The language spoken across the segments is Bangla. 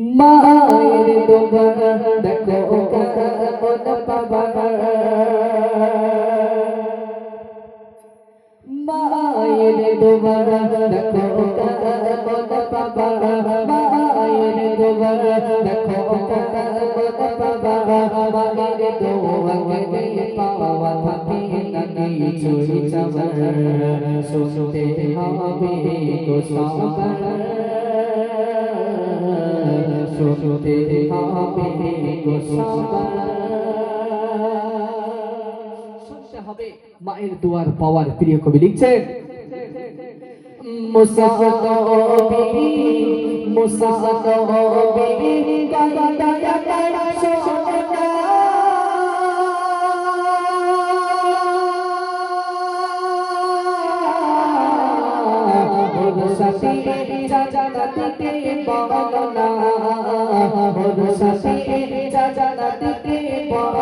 মায়ের দোবার দেখো কেমন পাবা মায়ের দোবার দেখো কেমন পাবা মায়ের দোবার দেখো কেমন পাবা মায়ের দোয়াকে পাওয়া থাকে না কিছুই চাবার শুনতে হবে শুনতে হবে মায়ের দুয়ার পাওয়ার প্রিয় কবি লিখছেন মুসাফিরি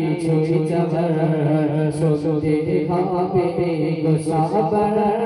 কিছু যাবার শুনতে হবে গো সাবার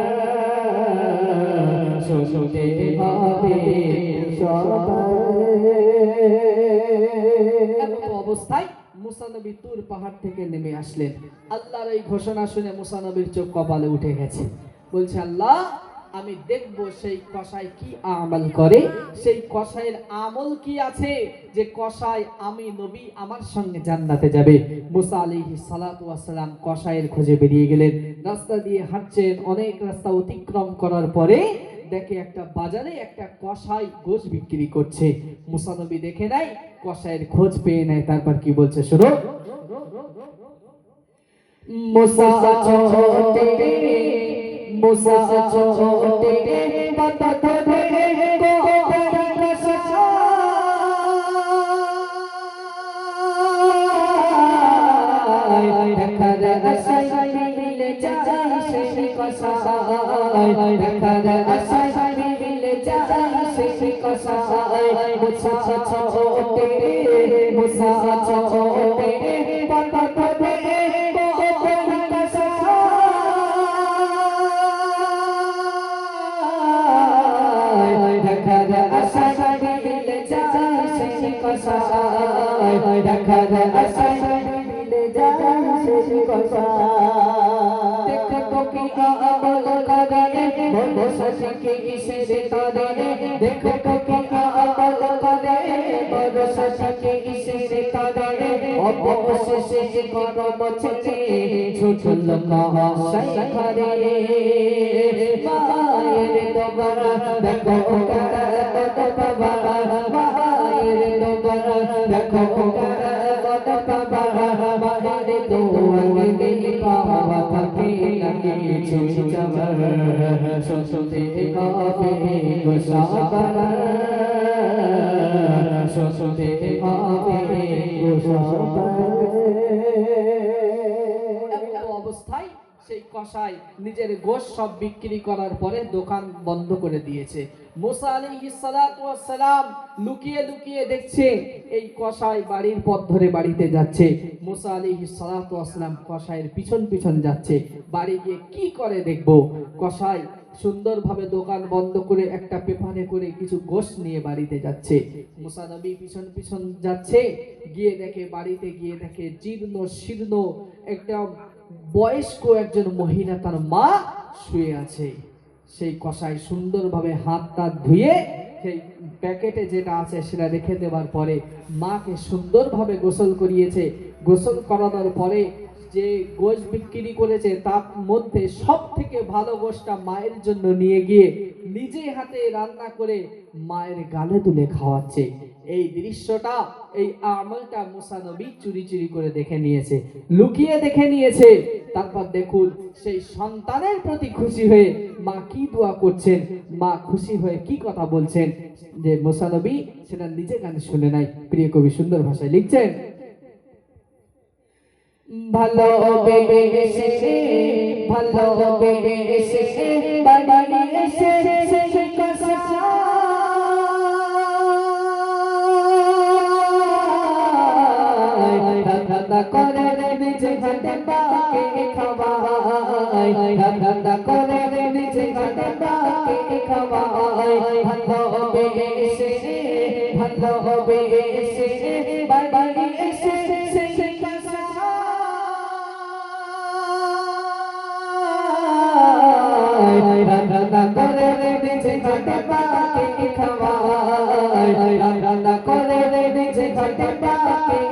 আমি দেখব সেই কসাই কি আমল করে। সেই কসাইয়ের আমল কি আছে যে কসাই আমি নবী আমার সঙ্গে জান্নাতে যাবে? মুসা আলাইহি সালাতু ওয়াসালাম কসাইয়ের খোঁজে বেরিয়ে গেলেন। রাস্তা দিয়ে হাঁটছেন, অনেক রাস্তা অতিক্রম করার পরে দেখে একটা বাজারে একটা কসাই গোশ বিক্রি করছে মুসানবী দেখে নাই কসাইয়ের খোঁজ পেয়ে নেয় তারপর কি বলছে শুনো মুসা ছোটে মুসা ছোটে ধরে গো কসা দেখার আশাই কসাই মুসা ছোটে মুসা ছোটে বাতা ধরে গো কসাই দেখার আশাই মিলে যায় সেই কসাই দেখো তো কি আমল করে বলো সসকে ইসে তারে দেখো তো কি আমল করে বলো সসকে ইসে তারে অবশেষে যে করম ছেচে ঝুঠল কহা সাইখারে মায়ের দোবার না কিছু যাবার শুনতে হবে গো সাবার সেই কসাই নিজের গোশ সব বিক্রি করার পরে দোকান বন্ধ করে দিয়েছে। মুসা সালাতু সালাম লুকিয়ে লুকিয়ে দেখছে, এই কসাই বাড়ির পথ ধরে বাড়িতে যাচ্ছে। মুসা আলাইহিস সালাতু ওয়াস সালাম কসাইয়ের পিছন পিছন যাচ্ছে। বাড়ি গিয়ে কি করে দেখব? কসাই সুন্দরভাবে দোকান বন্ধ করে একটা পেপারে করে কিছু গোশ নিয়ে বাড়িতে যাচ্ছে। মুসা নবী পিছন পিছন যাচ্ছে, গিয়ে দেখে বাড়িতে গিয়ে দেখে জীর্ণ শীর্ণ একটা বয়স্ক একজন মহিলা তার মা শুয়ে আছে। সেই কষাই সুন্দরভাবে হাত টাত ধুয়ে সেই প্যাকেটে যেটা আছে সেটা রেখে দেওয়ার পরে মাকে সুন্দরভাবে গোসল করিয়েছে। গোসল করানোর পরে যে গোশ বিক্রি করেছে তার মধ্যে সব থেকে ভালো গোশটা মায়ের জন্য নিয়ে গিয়ে নিজে হাতে রান্না করে মায়ের গালে তুলে খাওয়াচ্ছে। এই দৃশ্যটা, এই আমলটা মুসা নবী চুরি চুরি করে দেখে নিয়েছে, লুকিয়ে দেখে নিয়েছে। তারপর দেখুন, সেই সন্তানের প্রতি খুশি হয়ে মা কি দোয়া করছেন? মা খুশি হয়ে কি কথা বলছেন? যে মুসা নবী সেটা নিজে গানে শুনে নাই। প্রিয় কবি, সুন্দর ভাষায় লিখছেন, ভালো ভালো পাকে খাওয়াই ভালো বেশে ভালো বেশে বাড়ি এসে রান্না করে নিজে ঘাটে পাকে খাওয়াই রান্না করে নিজে ঘাটে পাকে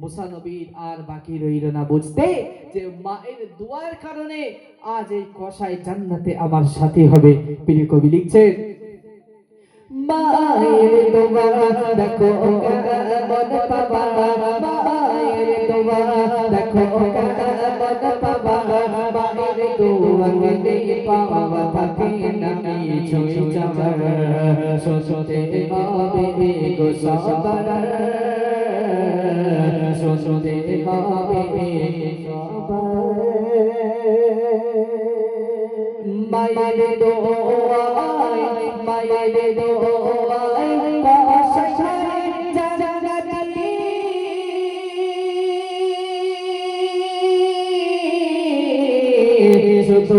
মুসা নবীর আর বাকি রইল না বুঝতে যে মায়ের দোয়ার কারণে আজ এই কষাই জান্নাতে আমার সাথে হবে। প্রিয় কবি লিখছেন, মায়ের দেখো সোসতে হবে মায়ের দোয়াই মায়ের দোয়াই বাসায় জানাতি শুধু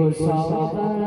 গো সবার